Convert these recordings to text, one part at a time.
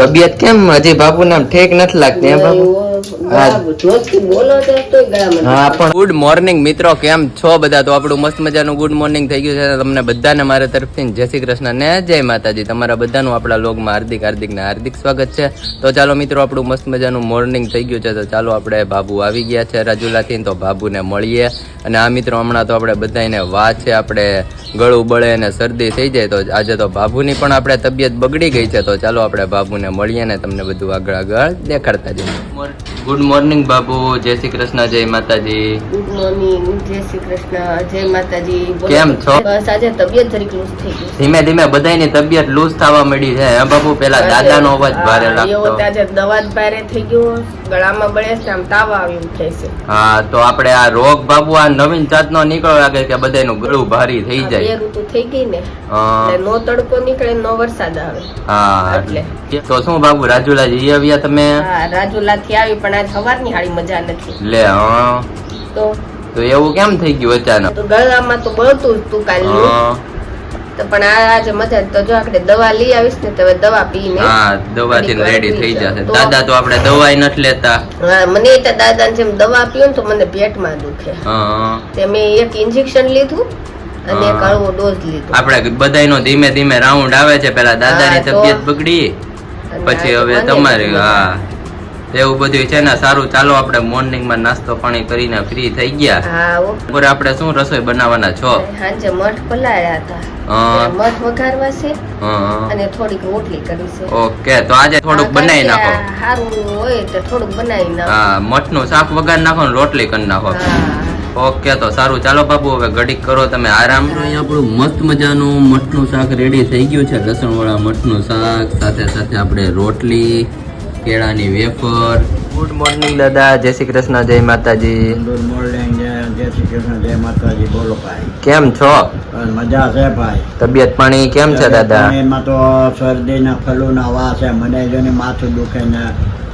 તબિયત કેમ? હજી બાપુ નામ ઠેક નથી લાગતી હે બાપુ? ગુડ મોર્નિંગ મિત્રો. કેમ છો બધા? તો આપણું મસ્ત મજાનું ગુડ મોર્નિંગ થઈ ગયું છે તમને બધાને મારા તરફથી જય શ્રી કૃષ્ણ ને જય માતાજી. તમારા બધાનું આપણા લોગમાં હાર્દિક હાર્દિક ને હાર્દિક સ્વાગત છે. તો ચાલો મિત્રો આપણું મસ્ત મજાનું મોર્નિંગ થઈ ગયું છે. તો ચાલો આપણે બાબુ આવી ગયા છે રાજુલાથી તો બાબુને મળીએ. અને આ મિત્રો હમણાં તો આપણે બધાને વા છે. આપણે ગળું બળે અને શરદી થઈ જાય તો આજે તો બાબુની પણ આપણે તબિયત બગડી ગઈ છે. તો ચાલો આપણે બાબુને મળીએ ને તમને બધું આગળ આગળ દેખાડતા જઈએ. ગુડ મોર્નિંગ બાબુ જય શ્રી કૃષ્ણ જય માતાજી ગુડ મોર્નિંગ જય શ્રી કૃષ્ણ જય માતાજી કેમ છો? બસ આજે તબિયત જરીક લૂઝ થઈ ગઈ ધીમે ધીમે બધાની તબિયત લૂઝ થવા મળી છે હે બાબુ? પેલા દાદાનો અવાજ ભારે લાગતો. તો આજે દવા જ ભારે થઈ ગયો ગળામાં બળે છે આમ તાવ આવ્યું થાય છે. હા તો આપણે આ રોગ બાબુ આ નવીન જાતનો નીકળો લાગે કે બધાયનું ગળું ભારી થઈ જાય. બે ઋતુ થઈ ગઈ ને. નો તડકો નીકળે નો વરસાદ આવે. હા એટલે. તો શું બાબુ રાજુલા જઈ આવ્યા તમે? હા રાજુલા થી આવી પણ આજ સવારની હાળી મજા નથી. લે હા. તો? તો એવું કેમ થઈ ગયું અચાનક? તો ગળામાં તો બળતું જ તું કાલનું. તો પણ આજે મજા તો જો આપણે દવા લઈ આવીશ ને તો દવા પીને હા દવાથી રેડી થઈ જશે. દાદા તો આપણે દવાઈ નથી લેતા. હા મને તો દાદા જેમ દવા પીવું ને તો મને પેટમાં દુખે. હા. તે મેં એક ઇન્જેક્શન લીધું અને એક. હળવો ડોઝ લીધો. આપણે બધાયનો ધીમે ધીમે રાઉન્ડ આવે છે. પેલા દાદાની તબિયત બગડી. પછી હવે તમારી હા. એવું બધું છે ને સારું ચાલો આપણે મોર્નિંગમાં નાસ્તો પાણી કરીને ફ્રી થઈ ગયા. હા બપોરે આપણે શું રસોઈ બનાવવાના છો? સાંજે મઠ પલાળ્યા હતા. મઠ વઘારવા છે અને થોડીક રોટલી કરી છે. ઓકે તો આજે થોડુંક બનાવી નાખો. સારું હોય તો થોડુંક બનાવી નાખો. હા મઠનું શાક વગાડ નાખો ને રોટલી કરી નાખો. ઓકે તો સારું. ચાલો બાબુ હવે ઘડીક કરો તમે આરામ. આપણું મસ્ત મજાનું મઠનું શાક રેડી થઈ ગયું છે. લસણ વાળા મઠનું શાક સાથે સાથે આપણે રોટલી કેળાની વેફર. ગુડ મોર્નિંગ દાદા. જય શ્રી કૃષ્ણ જય માતાજી. ગુડ મોર્નિંગ જય શ્રી કૃષ્ણ જય માતાજી. બોલો ભાઈ. કેમ છો? મજા છે ભાઈ. તબિયત પાણી કેમ છે દાદા? એમાં તો શરદી ના ફલુ ના વા છે. મને જો ને માથું દુખે ને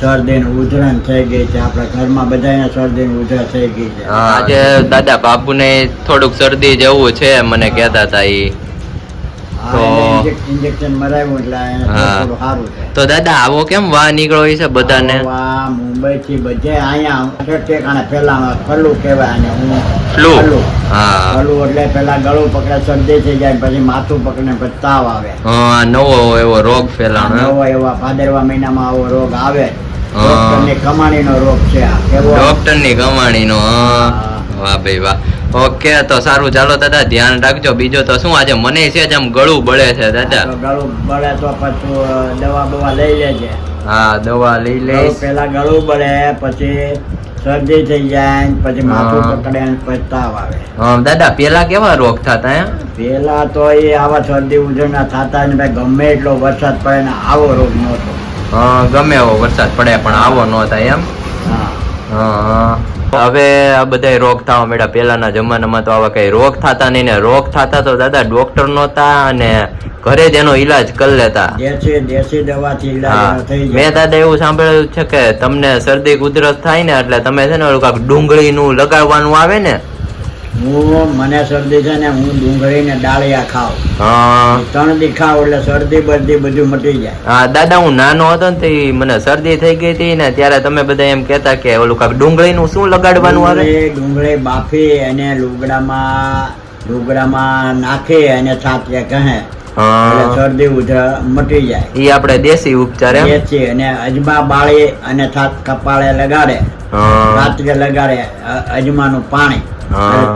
શરદી ને ઉધરણ થઈ ગઈ છે. આપણા ઘરમાં બધાને શરદી ને ઉધરણ થઈ ગઈ છે. હા, આજે દાદા બાપુને થોડુંક શરદી જેવું છે મને કહેતા હતા એને ઇન્જેક- ઇન્જેક્શન મરાવ્યું એટલે સારું તો દાદા આવો કેમ વાહ નીકળો છે બધાને? વાહ મુંબઈ થી બધે અહીંયા ઠેકાણે પેલા ફલુ કહેવાય અને હું ફ્લુ? ફલુ. હા. ફલુ એટલે પેલા ગળું પકડે શરદી થઈ જાય પછી માથું પકડે પછી તાવ આવે. હા નવો એવો રોગ ફેલાણો નવો એવા ભાદરવા મહિનામાં આવો રોગ આવે. હા. ડોક્ટરની કમાણીનો રોગ છે આ. કેવો? ડોક્ટરની કમાણીનો. હા. વાહ ભાઈ વાહ. ઓકે તો સારું ચાલો દાદા ધ્યાન રાખજો. બીજો તો શું આજે મને છે જ આમ ગળું બળે છે દાદા? ગળું બળે તો પછી દવા બવા લઈ લેજે. હા દવા લઈ લે પેલા ગળું બળે પછી શરદી થઈ જાય પછી માથું પકડે પછી તાવ આવે. હા, દાદા પેલા કેવા રોગ થતા એમ? પેલા તો એ આવા શરદી ઉજવણા થતા ને ભાઈ ગમે એટલો વરસાદ પડે ને આવો રોગ નહોતો. હા, ગમે એવો વરસાદ પડે પણ આવો ન થાય એમ? હા હા. હવે આ બધા રોગ થવા મળ્યા પેલાના જમાનામાં તો આવા કઈ રોગ થતા નહીં ને રોગ થતા તો દાદા ડોક્ટર નહોતા અને ઘરે જ એનો ઈલાજ કરી લેતા. મેં દાદા એવું સાંભળ્યું છે કે તમને શરદી ઉધરસ થાય ને એટલે તમે છે ને ઓલું નું ડુંગળીનું લગાડવાનું આવે ને હું મને શરદી છે ને હું ડુંગળી ને ડાળિયા ખાવ ત્રણ દી ખાવ એટલે શરદી બરદી બધું મટી જાય. હા દાદા હું નાનો હતો ને તો મને શરદી થઈ ગઈ હતી ને ત્યારે તમે બધા એમ કહેતા કે ઓલું કાંઈક ડુંગળીનું શું લગાડવાનું આવે? ડુંગળી ડુંગળી બાફી અને લુગડામાં લુગડામાં નાખી અને છાતીએ કહે શરદી ઉધર મટી જાય. એ આપણે દેશી ઉપચાર દેશી અને અજમા બાળી અને છાત કપાળે લગાડે. રાત્રે લગાડે અજમાનું પાણી.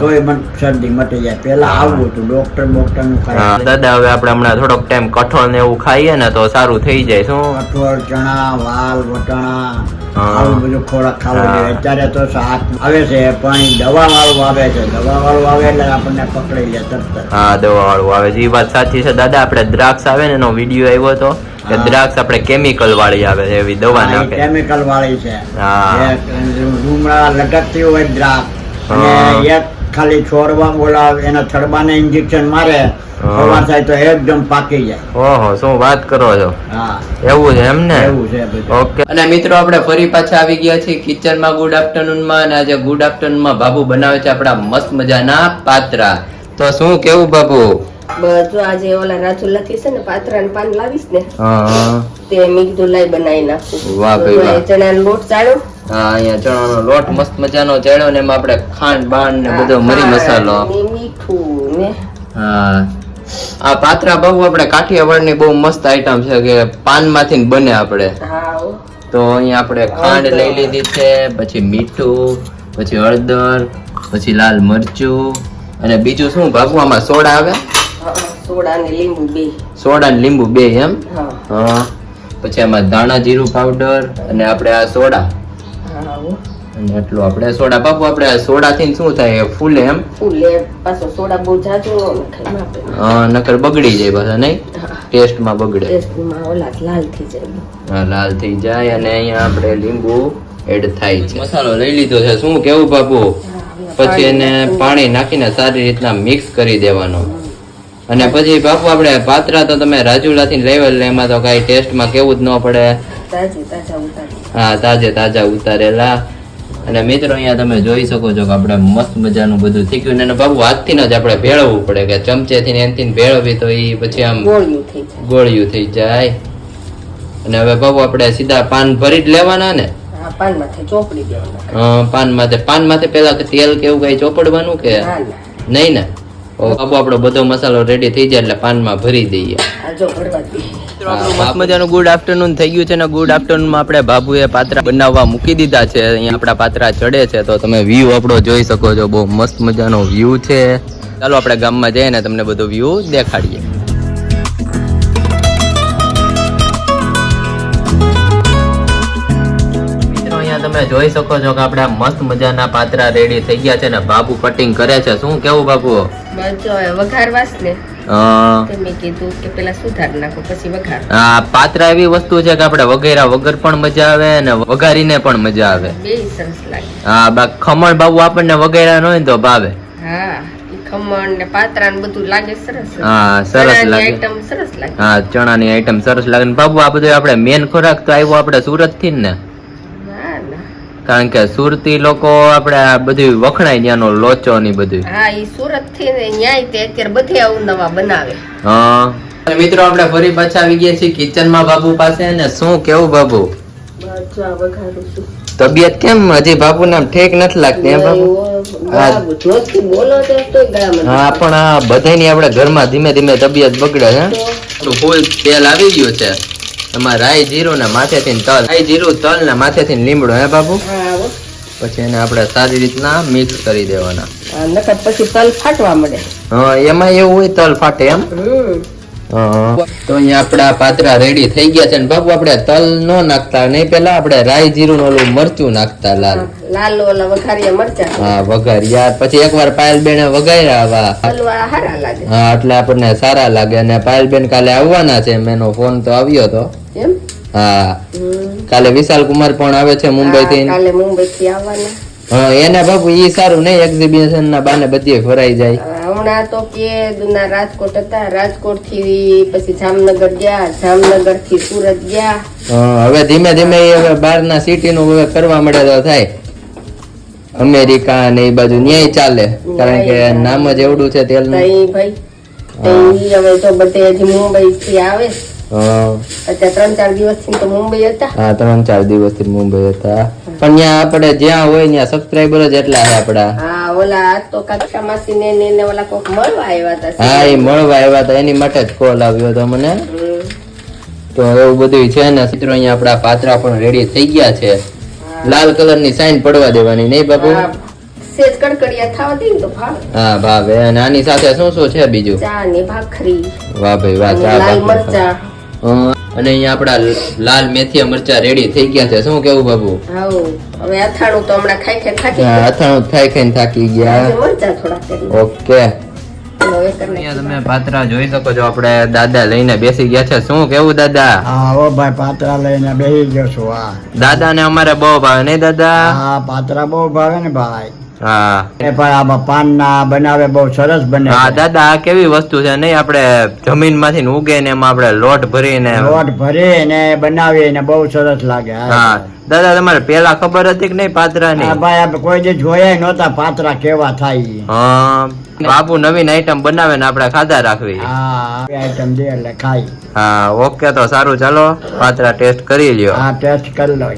તોય મને શરદી મટી જાય. પેલા આવું હતું ડોક્ટર ડોક્ટરનું ખાય. દાદા હવે આપણે હમણાં થોડોક ટાઈમ કઠોળ ને એવું ખાઈએ ને તો સારું થઈ જાય શું? કઠોળ ચણા વાલ વટાણા આવું બધું ખોરાક ખાવું જોઈએ. અત્યારે તો શાક આવે છે પણ દવા વાળું આવે છે. દવા વાળું આવે એટલે આપણને પકડી લે તરત હા દવા વાળું આવે છે. એ વાત સાચી છે. દાદા આપણે દ્રાક્ષ આવે ને એનો વીડિયો આવ્યો હતો કે દ્રાક્ષ આપણે કેમિકલ વાળી આવે છે એવી દવા નાખે કેમિકલ વાળી છે. હા. રૂમડા લટકતી હોય દ્રાક્ષ. અને એક ખાલી છોડવા બોલા એના થડબાને ઇન્જેક્શન મારે સવાર થાય તો એકદમ પાકી જાય. ઓહો શું વાત કરો છો? હા. એવું છે એમ ને? એવું છે ઓકે. અને મિત્રો આપણે ફરી પાછા આવી ગયા છીએ કિચનમાં ગુડ આફ્ટરનૂનમાં અને આજે ગુડ આફ્ટરનૂનમાં બાબુ બનાવે છે આપણા મસ્ત મજાના પાત્રા. તો શું કેવું બાબુ? બધું આજે ઓલા રાજુ લખી છે ને પાત્રા ને પાન લાવીશ ને તે મેં કીધું લાઈ બનાવી નાખું. વાહ ભાઈ વાહ. લોટ ચાળ્યો હા અહીંયા ચણાનો લોટ મસ્ત મજાનો ચડ્યો ને એમાં આપણે ખાંડ બાણ ને બધો મરી મસાલો. મીઠું ને. હા. આ પાત્રા બહુ આપણે કાઠિયાવાડની બહુ મસ્ત આઈટમ છે કે પાનમાંથી બને આપણે. તો અહીંયા આપણે ખાંડ લઈ લીધી છે પછી મીઠું પછી હળદર પછી લાલ મરચું અને બીજું શું ભાગવું આમાં સોડા આવે? સોડા ને લીંબુ બે. સોડા ને લીંબુ બે એમ? હા. પછી આમાં ધાણા જીરું પાવડર અને આપણે આ સોડા. અને એટલું આપણે સોડા બાપુ આપણે સોડા સોડાથી શું થાય? એ ફૂલે એમ? ફૂલે પાછો સોડા બહુ જાજો હા, નકર બગડી જાય પાછા નહીં? ટેસ્ટ ટેસ્ટમાં બગડે. ટેસ્ટમાં ઓલા લાલ થઈ જાય. હા, લાલ થઈ જાય અને અહીંયા આપણે લીંબુ એડ થાય છે. મસાલો લઈ લીધો છે. શું કેવું બાપુ? પછી એને પાણી નાખીને સારી રીતના મિક્સ કરી દેવાનો. અને પછી બાપુ આપણે પાત્રા તો તમે રાજુલાથી લેવલ એમાં તો કઈ ટેસ્ટમાં કેવું જ ન પડે. તાજી તાજા ઉતારી. હા તાજે તાજા ઉતારેલા. અને મિત્રો અહીંયા તમે જોઈ શકો છો કે આપણે મસ્ત મજાનું બધું થઈ ગયું. અને બાબુ હાથથી જ આપણે ભેળવવું પડે કે ચમચેથી ને એનથી ભેળવી તો એ પછી આમ ગોળિયું થઈ જાય. અને હવે બાબુ આપણે સીધા પાન ભરી જ લેવાના ને? ચોપડી દેવાના. પાન માથે પાન માથે પેલા તેલ કે એવું કઈ ચોપડવાનું કે? નહીં ને? બાબુ આપણો બધો મસાલો રેડી થઈ જાય એટલે પાનમાં ભરી દઈએ. જો ભરવા મસ્ત મજાનું ગુડ આફ્ટરનૂન થઈ ગયું છે ને ગુડ આફ્ટરનૂનમાં આપણે બાબુએ પાત્રા બનાવવા મૂકી દીધા છે. અહીંયા આપણા પાત્રા ચડે છે તો તમે વ્યૂ આપણો જોઈ શકો છો. બહુ મસ્ત મજાનો વ્યૂ છે. ચાલો આપણે ગામમાં જઈએ ને તમને બધો વ્યૂ દેખાડીએ. તમે જોઈ શકો છો કે આપણા મસ્ત મજાના પાત્રા રેડી થઈ ગયા છે ને બાબુ કટિંગ કરે છે. શું કેવું બાબુ? વઘારવાસ ને. કીધું કે પેલા સુધાર નાખો પછી વઘાર. આ પાત્રા એવી વસ્તુ છે કે આપણે વગેરા વગર પણ મજા આવે અને વઘારીને પણ મજા આવે. બે સરસ લાગે. હા બા ખમણ બાબુ આપણને વગેરા ન હોય તો ભાવે. હા ખમણ ને પાત્રા ને બધું લાગે સરસ. હા સરસ ચણાની લાગે. આઈટમ સરસ લાગે. હા ચણાની આઈટમ સરસ લાગે. બાબુ આ બધું આપણે મેન ખોરાક તો આવ્યો આપણે સુરતથી ના. કારણ કે સુરતી લોકો આપણે આ બધું વખણાય ત્યાંનો લોચો ને બધું હા એ સુરતથી ને ન્યાય તે અત્યારે બધે આવું નવા બનાવે. હા. મિત્રો આપણે ફરી પાછા આવી ગયા છીએ કિચનમાં બાબુ પાસે ને શું કેવું બાબુ? તબિયત કેમ? હજી બાબુ નામ ઠેક નથી લાગતી એમ ગળામાં હા પણ આ બધાની આપણે ઘરમાં ધીમે ધીમે તબિયત બગડે છે ફૂલ તેલ આવી ગયું છે. એમાં રાઈ જીરું ને માથેથી તલ. રાઈ જીરું તલ ને માથેથી લીમડો હે બાબુ? પછી એને આપણે સારી રીતના મિક્સ કરી દેવાના. નકર પછી તલ ફાટવા મળે. હા એમાં એવું હોય તલ ફાટે એમ. તો અહીંયા આપણા પાત્રા રેડી થઈ ગયા છે ને બાપુ આપણે તલ નો નાખતા નહીં પેલા આપણે રાઈ જીરું નું ઓલું મરચું નાખતા લાલ. લાલ ઓલા વઘારિયા મરચા. હા વઘાર યાર પછી એકવાર પાયલ બેને વઘાર્યા આવા. તલવાળા હારા લાગે. હા એટલે આપણને સારા લાગે. અને પાયલબેન કાલે આવવાના છે મેનો ફોન તો આવ્યો હતો એમ? હા. કાલે વિશાલ કુમાર પણ આવે છે મુંબઈ થી હા, કાલે મુંબઈ થી આવવાના. હા એને બાપુ ઈ સારું નહીં એક્ઝિબિશન ના બાને બધી ફરાઈ જાય. હમણાં તો કે દુના રાજકોટ હતા. રાજકોટથી પછી જામનગર ગયા જામનગરથી સુરત ગયા. હવે ધીમે ધીમે હવે બહારના સિટી નું હવે કરવા મળે તો થાય. અમેરિકા ને એ બાજુ ન્યાય ચાલે. કારણ કે નામ જ એવડું છે તેલ ભાઈ હવે તો બધે હજી મુંબઈ થી આવે. ત્રણ ચાર દિવસથી તો મુંબઈ હતા. હા ત્રણ ચાર દિવસ મુંબઈ હતા. પણ ત્યાં આપણે જ્યાં હોય ત્યાં સબસ્ક્રાઈબર જ એટલા આપડા હા ઓલા તો કાકા માસી ને ને ઓલા કોક મળવા આવ્યા હતા. હા એ મળવા આવ્યા હતા. એની માટે જ કોલ આવ્યો હતો મને. તો એવું બધું છે ને મિત્રો અહીંયા આપણા પાત્રા પણ રેડી થઈ ગયા છે. લાલ કલરની સાઈન પડવા દેવાની નહીં બાપુ? હા, સેજ કડકડિયા થવા દે તો ભાવે. હા ભાવે. અને આની સાથે શું શું છે બીજું? ચા ને ભાખરી. વાહ ભાઈ વાહ ચા લાલ. મરચા. અને અહીંયા આપણા લાલ મેથી મરચા રેડી થઈ ગયા છે. શું કેવું બાબુ? હવે અથાણું તો હમણાં ખાઈ ખાઈ થાકી ગયા. અથાણું ખાઈ ખાઈને થાકી ગયા. મરચા થોડા ઓકે. તમે પાત્રા જોઈ શકો છો. આપણે દાદા લઈને બેસી ગયા છે. શું કેવું દાદા? હા હો ભાઈ પાત્રા લઈને બેસી ગયો છું હા. દાદા ને અમારે બહુ ભાવે નહીં દાદા? હા પાત્રા બહુ ભાવે ને ભાઈ. હા. એ પણ આમાં પાનના બનાવે બહુ સરસ બને હા દાદા આ કેવી વસ્તુ છે? નહીં આપણે જમીનમાંથી ઉગે ને એમાં આપણે લોટ ભરીને લોટ ભરી ને બનાવીએ ને બહુ સરસ લાગે હા. દાદા તમારે પેલા ખબર હતી કે નહીં પાત્રા ની ભાઈ આપણે કોઈ જે જોયા નહોતા પાત્રા કેવા થાય. હા. બાપુ નવીન આઈટમ બનાવે ને આપણે ખાધા રાખવી. હા આઈટમ દે એટલે ખાઈ. હા ઓકે તો સારું ચાલો. પાત્રા ટેસ્ટ કરી લ્યો. હા ટેસ્ટ કરી લો.